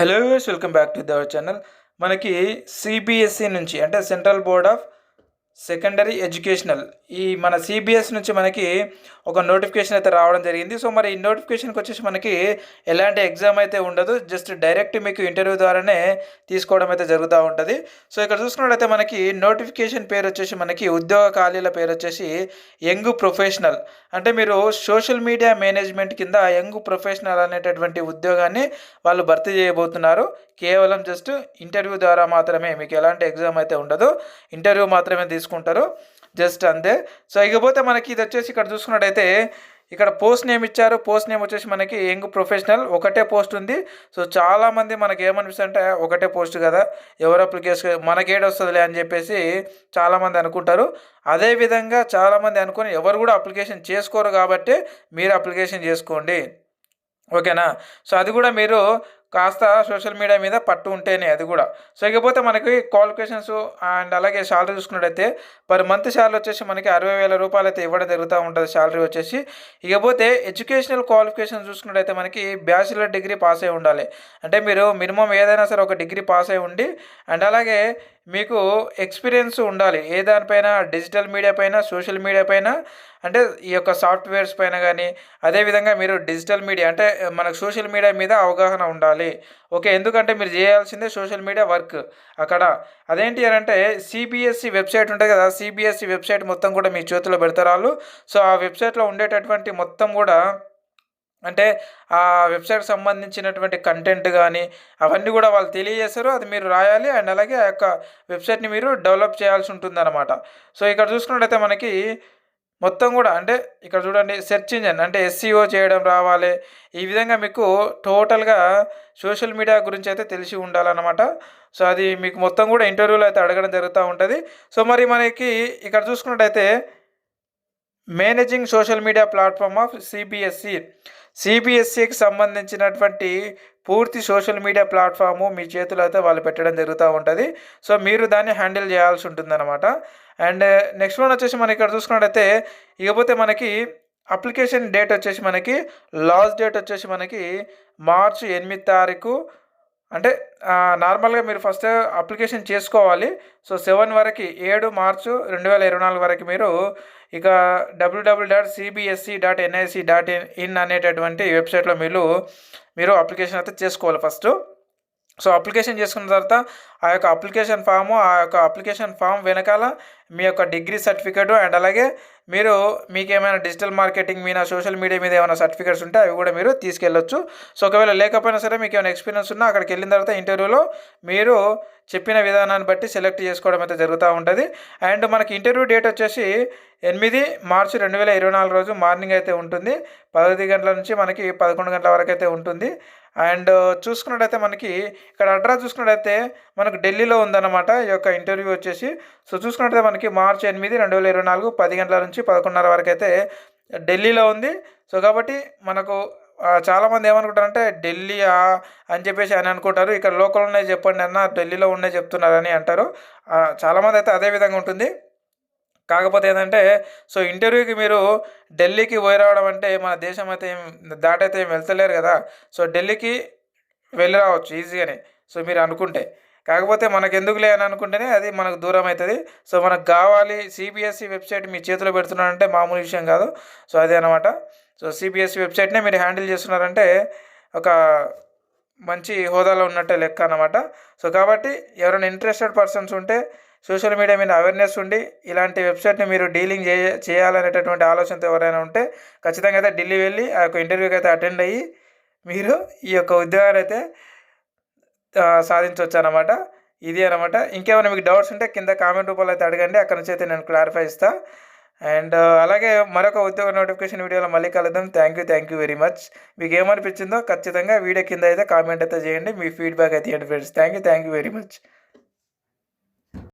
Hello welcome back to our channel మనకి CBSE నుంచి అంటే central board of secondary educational ఈ మన సిబిఎస్ నుంచి మనకి ఒక నోటిఫికేషన్ అయితే రావడం జరిగింది. సో మరి ఈ నోటిఫికేషన్కి వచ్చేసి మనకి ఎలాంటి ఎగ్జామ్ అయితే ఉండదు. జస్ట్ డైరెక్ట్ మీకు ఇంటర్వ్యూ ద్వారానే తీసుకోవడం అయితే జరుగుతూ ఉంటుంది. సో ఇక్కడ చూసుకున్నట్లయితే మనకి నోటిఫికేషన్ పేరు వచ్చేసి మనకి ఉద్యోగ ఖాళీల పేరు వచ్చేసి యంగ్ ప్రొఫెషనల్ అంటే మీరు సోషల్ మీడియా మేనేజ్మెంట్ కింద యంగ్ ప్రొఫెషనల్ అనేటటువంటి ఉద్యోగాన్ని వాళ్ళు భర్తీ చేయబోతున్నారు. కేవలం జస్ట్ ఇంటర్వ్యూ ద్వారా మాత్రమే మీకు ఎలాంటి ఎగ్జామ్ అయితే ఉండదు. ఇంటర్వ్యూ మాత్రమే చేసుకుంటారు. జస్ట్ అంతే. సో ఇకపోతే మనకి ఇది వచ్చేసి ఇక్కడ చూసుకున్నట్టయితే ఇక్కడ పోస్ట్ నేమ్ ఇచ్చారు. పోస్ట్ నేమ్ వచ్చేసి మనకి యంగ్ ప్రొఫెషనల్ ఒకటే పోస్ట్ ఉంది. సో చాలామంది మనకి ఏమనిపిస్తుంటే ఒకటే పోస్ట్ కదా. ఎవరు అప్లికేషన్ మనకేడు వస్తుందిలే అని చెప్పేసి చాలామంది అనుకుంటారు. అదేవిధంగా చాలామంది అనుకుని ఎవరు కూడా అప్లికేషన్ చేసుకోరు కాబట్టి మీరు అప్లికేషన్ చేసుకోండి. ఓకేనా? సో అది కూడా మీరు కాస్త సోషల్ మీడియా మీద పట్టు ఉంటేనే అది కూడా. సో ఇకపోతే మనకి క్వాలిఫికేషన్స్ అండ్ అలాగే శాలరీ చూసుకున్నట్టయితే పర్ మంత్ శాలరీ వచ్చేసి మనకి అరవై వేల రూపాయలు అయితే ఇవ్వడం జరుగుతూ ఉంటుంది శాలరీ వచ్చేసి. ఇకపోతే ఎడ్యుకేషనల్ క్వాలిఫికేషన్ చూసుకున్నట్టయితే మనకి బ్యాచిలర్ డిగ్రీ పాస్ అయి ఉండాలి. అంటే మీరు మినిమం ఏదైనా సరే ఒక డిగ్రీ పాస్ అయి ఉండి అండ్ అలాగే మీకు ఎక్స్పీరియన్స్ ఉండాలి. ఏ దానిపైన డిజిటల్ మీడియా పైన సోషల్ మీడియా పైన అంటే ఈ యొక్క సాఫ్ట్వేర్స్ పైన కానీ అదేవిధంగా మీరు డిజిటల్ మీడియా అంటే మనకు సోషల్ మీడియా మీద అవగాహన ఉండాలి. ఓకే ఎందుకంటే మీరు చేయాల్సిందే సోషల్ మీడియా వర్క్. అక్కడ అదేంటి అని అంటే సిబిఎస్సి వెబ్సైట్ ఉంటుంది కదా సిబిఎస్సి వెబ్సైట్ మొత్తం కూడా మీ చేతిలో పెడతారు వాళ్ళు. సో ఆ వెబ్సైట్లో ఉండేటటువంటి మొత్తం కూడా అంటే ఆ వెబ్సైట్ సంబంధించినటువంటి కంటెంట్ కానీ అవన్నీ కూడా వాళ్ళు తెలియజేస్తారు అది మీరు రాయాలి అండ్ అలాగే ఆ యొక్క వెబ్సైట్ని మీరు డెవలప్ చేయాల్సి ఉంటుందన్నమాట. సో ఇక్కడ చూసుకున్నట్టయితే మనకి మొత్తం కూడా అంటే ఇక్కడ చూడండి సెర్చ్ ఇంజన్ అంటే ఎస్సీఓ చేయడం రావాలి. ఈ విధంగా మీకు టోటల్గా సోషల్ మీడియా గురించి అయితే తెలిసి ఉండాలన్నమాట. సో అది మీకు మొత్తం కూడా ఇంటర్వ్యూలో అయితే అడగడం జరుగుతూ ఉంటుంది. సో మరి మనకి ఇక్కడ చూసుకున్నట్టయితే managing social media platform of CBSE సిబిఎస్సికి సంబంధించినటువంటి పూర్తి సోషల్ మీడియా ప్లాట్ఫాము మీ చేతిలో అయితే వాళ్ళు పెట్టడం జరుగుతూ ఉంటుంది. సో మీరు దాన్ని హ్యాండిల్ చేయాల్సి ఉంటుందన్నమాట. అండ్ నెక్స్ట్ వన్ వచ్చేసి మనం ఇక్కడ చూసుకున్నట్టయితే ఇకపోతే మనకి అప్లికేషన్ డేట్ వచ్చేసి మనకి లాస్ట్ డేట్ వచ్చేసి మనకి మార్చి ఎనిమిది తారీఖు. అంటే నార్మల్గా మీరు ఫస్ట్ అప్లికేషన్ చేసుకోవాలి. సో సెవెన్ వరకు ఏడు మార్చు రెండు వేల ఇరవై నాలుగు వరకు మీరు ఇక W W dot CBSE dot NIC dot in in అనేటటువంటి వెబ్సైట్లో మీరు మీరు అప్లికేషన్ అయితే చేసుకోవాలి ఫస్ట్. సో అప్లికేషన్ చేసుకున్న తర్వాత ఆ యొక్క అప్లికేషన్ ఫాము ఆ యొక్క అప్లికేషన్ ఫామ్ వెనకాల మీ యొక్క డిగ్రీ సర్టిఫికేటు అండ్ అలాగే మీరు మీకు ఏమైనా డిజిటల్ మార్కెటింగ్ మీద సోషల్ మీడియా మీద ఏమైనా సర్టిఫికేట్స్ ఉంటే అవి కూడా మీరు తీసుకెళ్ళొచ్చు. సో ఒకవేళ లేకపోయినా సరే మీకు ఏమైనా ఎక్స్పీరియన్స్ ఉన్నా అక్కడికి వెళ్ళిన తర్వాత ఇంటర్వ్యూలో మీరు చెప్పిన విధానాన్ని బట్టి సెలెక్ట్ చేసుకోవడం అయితే జరుగుతూ ఉంటుంది. అండ్ మనకి ఇంటర్వ్యూ డేట్ వచ్చేసి ఎనిమిది మార్చి రెండు వేల ఇరవై నాలుగు రోజు మార్నింగ్ అయితే ఉంటుంది. పదహైదు గంటల నుంచి మనకి పదకొండు గంటల వరకు అయితే ఉంటుంది. అండ్ చూసుకున్నట్టయితే మనకి ఇక్కడ అడ్రస్ చూసుకున్నట్టయితే మనకు ఢిల్లీలో ఉందన్నమాట. ఈ యొక్క ఇంటర్వ్యూ వచ్చేసి. సో చూసుకున్నట్టయితే మనకి మార్చి ఎనిమిది రెండు వేల ఇరవై నాలుగు పది గంటల నుంచి పదకొండున్నర వరకు అయితే ఢిల్లీలో ఉంది. సో కాబట్టి మనకు చాలామంది ఏమనుకుంటారంటే ఢిల్లీ అని చెప్పేసి అని అనుకుంటారు. ఇక్కడ లోకల్ ఉన్నాయి చెప్పండి అన్న ఢిల్లీలో ఉన్నాయి చెప్తున్నారని అంటారు. చాలామంది అయితే అదే విధంగా ఉంటుంది. కాకపోతే ఏంటంటే సో ఇంటర్వ్యూకి మీరు ఢిల్లీకి పోయి రావడం అంటే మన దేశం అయితే ఏం దాటైతే ఏం వెళ్తలేరు కదా. సో ఢిల్లీకి వెళ్ళి రావచ్చు ఈజీగానే. సో మీరు అనుకుంటే. కాకపోతే మనకు ఎందుకులే అని అనుకుంటేనే అది మనకు దూరం అవుతుంది సో మనకు కావాలి సిబిఎస్ఈ వెబ్సైట్ మీ చేతిలో పెడుతున్నారంటే మామూలు విషయం కాదు. సో అదే అనమాట సో సిబిఎస్ఈ వెబ్సైట్నే మీరు హ్యాండిల్ చేస్తున్నారంటే ఒక మంచి హోదాలో ఉన్నట్టే లెక్క అనమాట సో కాబట్టి ఎవరైనా ఇంట్రెస్టెడ్ పర్సన్స్ ఉంటే సోషల్ మీడియా మీద అవేర్నెస్ ఉండి ఇలాంటి వెబ్సైట్ని మీరు డీలింగ్ చేయ చేయాలనేటటువంటి ఆలోచనతో ఎవరైనా ఉంటే ఖచ్చితంగా అయితే ఢిల్లీ వెళ్ళి ఆ యొక్క ఇంటర్వ్యూకి అయితే అటెండ్ అయ్యి మీరు ఈ యొక్క ఉద్యోగాన్ని అయితే సాధించవచ్చు అనమాట ఇది అనమాట ఇంకేమైనా మీకు డౌట్స్ ఉంటే కింద కామెంట్ రూపంలో అయితే అడగండి. అక్కడ నుంచి అయితే నేను క్లారిఫై ఇస్తాను అండ్ అలాగే మరొక ఉద్యోగ నోటిఫికేషన్ వీడియోలో మళ్ళీ కలుద్దాం. Thank you thank you very much. మీకు ఏమనిపించిందో ఖచ్చితంగా వీడియో కింద అయితే కామెంట్ అయితే చేయండి. మీ ఫీడ్బ్యాక్ అయితే ఇవ్వండి friends. Thank you thank you very much.